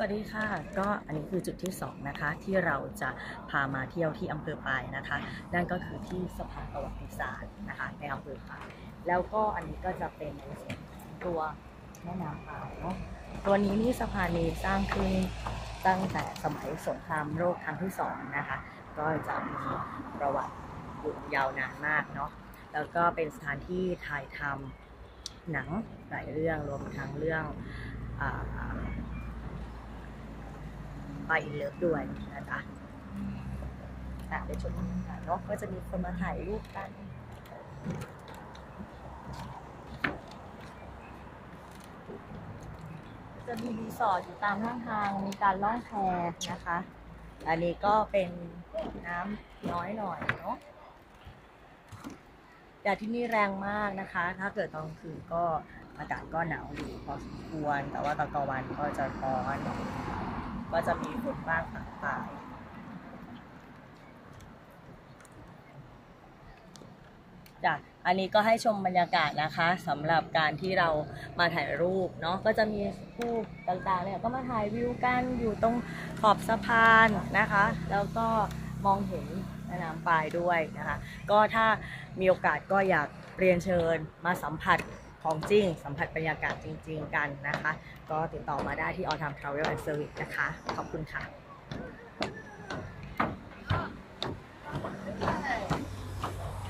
สวัสดีค่ะ ก็อันนี้คือจุดที่สองนะคะ ที่เราจะพามาเที่ยวที่อำเภอปายนะคะ นั่นก็คือที่สะพานประวัติศาสตร์นะคะในอำเภอปายแล้วก็อันนี้ก็จะเป็นในส่วนของตัวแม่น้ำปายเนาะตัวนี้นี่สะพานนี้สร้างขึ้นตั้งแต่สมัยสงครามโลกครั้งที่สองนะคะ ก็จะมีประวัติอยู่ยาวนานมากเนาะแล้วก็เป็นสถานที่ถ่ายทำหนังหลายเรื่องรวมทั้งเรื่อง อ่าอินเลิฟด้วยนะจ๊ะอะเดี๋ยวชมกาศเนาะก็จะมีคนมาถ่ายรูปกันจะมีรีสอร์ทอยู่ตามข้างทาง มีการล่องแพนะคะ อันนี้ก็เป็นน้ำน้อยหน่อยเนาะแดดที่นี่แรงมากนะคะ ถ้าเกิดตอนคืนก็อากาศก็หนาวอยู่พอสมควร แต่ว่าตอนกลางวันก็จะร้อน ก็จะมีฝนบ้างปะปายจ้ะอันนี้ก็ให้ชมบรรยากาศนะคะสำหรับการที่เรามาถ่ายรูปเนาะก็จะมีผู้ต่างๆเนี่ยก็มาถ่ายวิวกันอยู่ตรงขอบสะพานนะคะ แล้วก็มองเห็นแม่น้ำปายด้วยนะคะ ก็ถ้ามีโอกาสก็อยากเรียนเชิญมาสัมผัส ของจริง สัมผัสบรรยากาศจริง ๆ กันนะคะ ก็ติดต่อมาได้ที่ All Time Travel and Service นะคะ ขอบคุณค่ะ